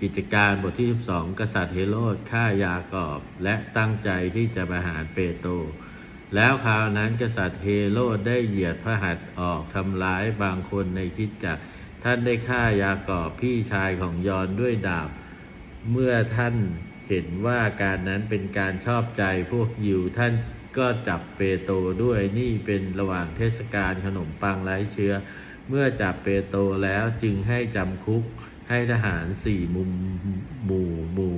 กิจการบทที่ 12 กษัตริย์เฮโรดฆ่ายากอบและตั้งใจที่จะประหารเปโตร แล้วคราวนั้นกษัตริย์เฮโรดได้เหยียดพระหัตถ์ออกทำร้ายบางคนในคิดจักท่านได้ฆ่ายากอบพี่ชายของยอนด้วยดาบ เมื่อท่านเห็นว่าการนั้นเป็นการชอบใจพวกยิวท่านก็จับเปโตรด้วยนี่เป็นระหว่างเทศกาลขนมปังไร้เชื้อ เมื่อจับเปโตรแล้วจึงให้จำคุก ให้ทหารสี่มุมหมู่หมู่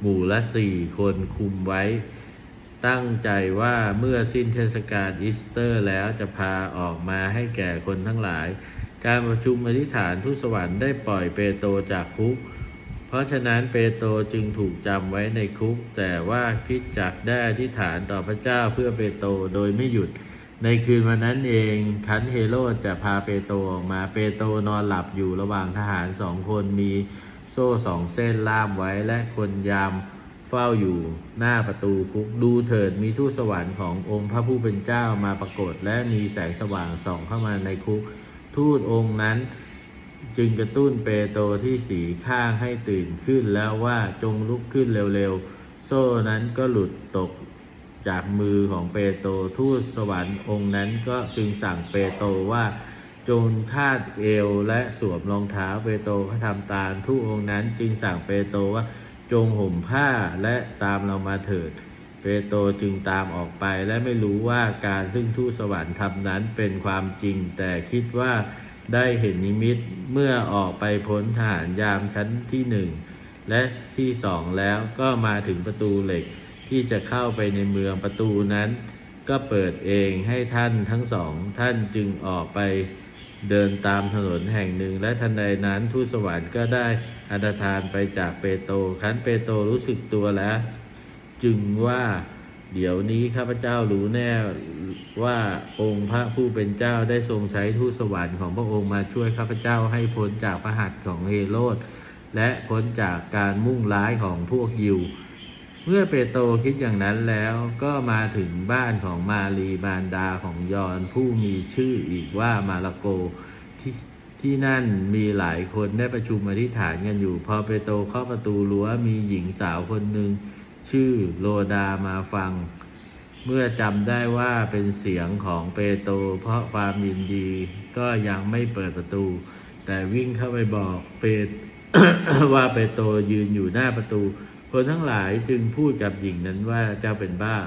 หมู่ละสี่คนคุมไว้ ตั้งใจว่าเมื่อสิ้นเทศกาลอีสเตอร์แล้วจะพาออกมาให้แก่คนทั้งหลาย การประชุมอธิษฐานทูตสวรรค์ได้ปล่อยเปโตรจากคุก เพราะฉะนั้นเปโตรจึงถูกจำไว้ในคุก แต่ว่าคิดจักได้อธิษฐานต่อพระเจ้าเพื่อเปโตรโดยไม่หยุด ในคืนวันนั้นเองคันเฮโรดจะพาเปโตรออกมาเปโตรนอนหลับอยู่ระหว่างทหารสองคนมีโซ่สองเส้นล่ามไว้และคนยามเฝ้าอยู่หน้าประตูคุกดูเถิดมีทูตสวรรค์ขององค์พระผู้เป็นเจ้ามาปรากฏ และมีแสงสว่างส่องเข้ามาในคุก ทูตองค์นั้นจึงกระตุ้นเปโตรที่สีข้างให้ตื่นขึ้นแล้วว่าจงลุกขึ้นเร็วๆ โซ่นั้นก็หลุดตก จากมือของเปโตรทูตสวรรค์องค์นั้นก็จึงสั่งเปโตรว่าจงคาดเอวและสวมรองเท้าเปโตรก็ทำตามทูตองค์นั้นจึงสั่งเปโตรว่าจงห่มผ้าและตามเรามาเถิด เปโตรจึงตามออกไปและไม่รู้ว่าการซึ่งทูตสวรรค์ทำนั้นเป็นความจริง แต่คิดว่าได้เห็นนิมิตเมื่อออกไปพ้นทหารยามชั้นที่หนึ่งและที่สองแล้วก็มาถึงประตูเหล็ก ที่จะเข้าไปในเมืองประตูนั้น ก็เปิดเองให้ท่านทั้งสองท่านจึงออกไปเดินตามถนนแห่งหนึ่ง และทันใดนั้นทูตสวรรค์ก็ได้อันธทานไปจากเปโตรคันเปโตรรู้สึกตัวแล้ว จึงว่าเดี๋ยวนี้ข้าพเจ้ารู้แน่ว่าองค์พระผู้เป็นเจ้าได้ทรงใช้ทูตสวรรค์ของพระองค์มาช่วยข้าพเจ้าให้พ้นจากพระหัตถ์ของเฮโรดและพ้นจากการมุ่งร้ายของพวกยิว เมื่อเปโตรคิดอย่างนั้นแล้วก็มาถึงบ้านของมารีมารดาของยอนผู้มีชื่ออีกว่ามารโกที่ที่นั่นมีหลายคนได้ประชุมอธิษฐานกันอยู่ พอเปโตรเข้าประตูรั้วมีหญิงสาวคนหนึ่งชื่อโลดามาฟัง เมื่อจำได้ว่าเป็นเสียงของเปโตรเพราะความยินดีก็ยังไม่เปิดประตู แต่วิ่งเข้าไปบอกเปตว่าเปโตรยืนอยู่หน้าประตู คนทั้งหลายจึงพูดกับหญิงนั้นว่าเจ้าเป็นบ้า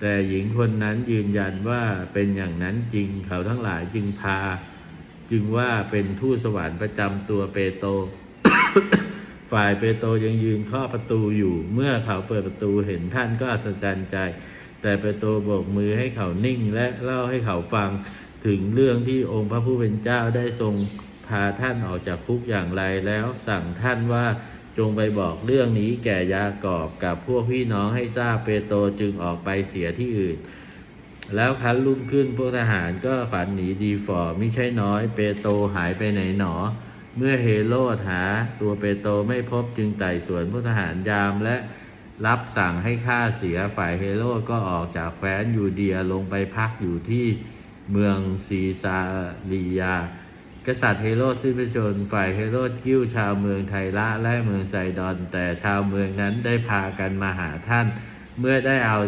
แต่หญิงคนนั้นยืนยันว่าเป็นอย่างนั้นจริงเขาทั้งหลายจึงพา จึงว่าเป็นทูตสวรรค์ประจำตัวเปโต ฝ่ายเปโตยังยืนเคาะประตูอยู่ เมื่อเขาเปิดประตูเห็นท่านก็อัศจรรย์ใจ แต่เปโตโบกมือให้เขานิ่งและเล่าให้เขาฟังถึงเรื่องที่องค์พระผู้เป็นเจ้าได้ทรงพาท่านออกจากคุกอย่างไรแล้วสั่งท่านว่า จงไปบอกเรื่องนี้แก่ยากอบกับพวกพี่น้องให้ทราบเปโตรจึงออกไปเสียที่อื่น แล้วคันรุ่งขึ้นพวกทหารก็ฝันหนีดีฟอร์ไม่ใช่น้อย เปโตรหายไปไหนหนอ เมื่อเฮโรดหา ตัวเปโตรไม่พบจึงไต่สวนพวกทหารยามและรับสั่งให้ฆ่าเสียฝ่ายเฮโรดก็ออกจากแคว้นยูเดียลงไปพักอยู่ที่เมืองซีซาลียา กษัตริย์เฮโรดสิ้นพระชนฝ่ายเฮโรดกิ้วชาวเมืองไทระและเมืองไซดอน แต่ชาวเมืองนั้นได้พากันมาหาท่าน เมื่อได้เอา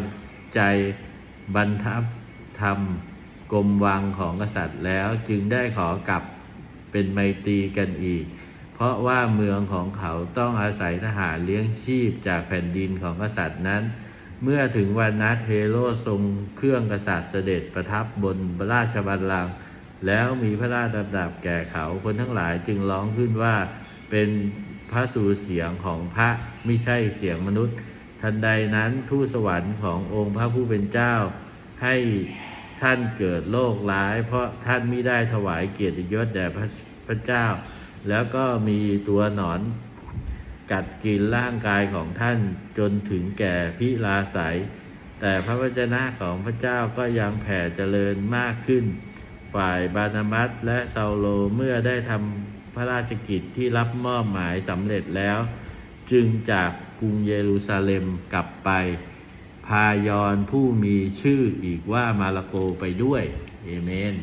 ใจบรรทับธรรมกรมวังของกษัตริย์แล้วจึงได้ขอกลับเป็นไมตรีกันอีก เพราะว่าเมืองของเขาต้องอาศัยทหารเลี้ยงชีพจากแผ่นดินของกษัตริย์นั้น เมื่อถึงวันนัดเฮโรทรงเครื่องกษัตริย์เสด็จประทับบนพระราชบัลลังก์ แล้วมีพระราชดำดับแก่เขาคนทั้งหลายจึงร้องขึ้นว่าเป็นพระสูรเสียงของพระไม่ใช่เสียงมนุษย์ ทันใดนั้นทูตสวรรค์ขององค์พระผู้เป็นเจ้า ให้ท่านเกิดโรคร้าย เพราะท่านไม่ได้ถวายเกียรติยศแด่พระพระเจ้า แล้วก็มีตัวหนอนกัดกินร่างกายของท่านจนถึงแก่พิลาไสยแต่พระวจนะของพระเจ้าก็ยังแผ่เจริญมากขึ้น ฝ่ายบานามัสและซาโลเมื่อได้ทำพระราชกิจที่รับมอบหมายสำเร็จแล้ว จึงจากกรุงเยรูซาเล็มกลับไป พายอนผู้มีชื่ออีกว่ามาระโกไปด้วย เอเมน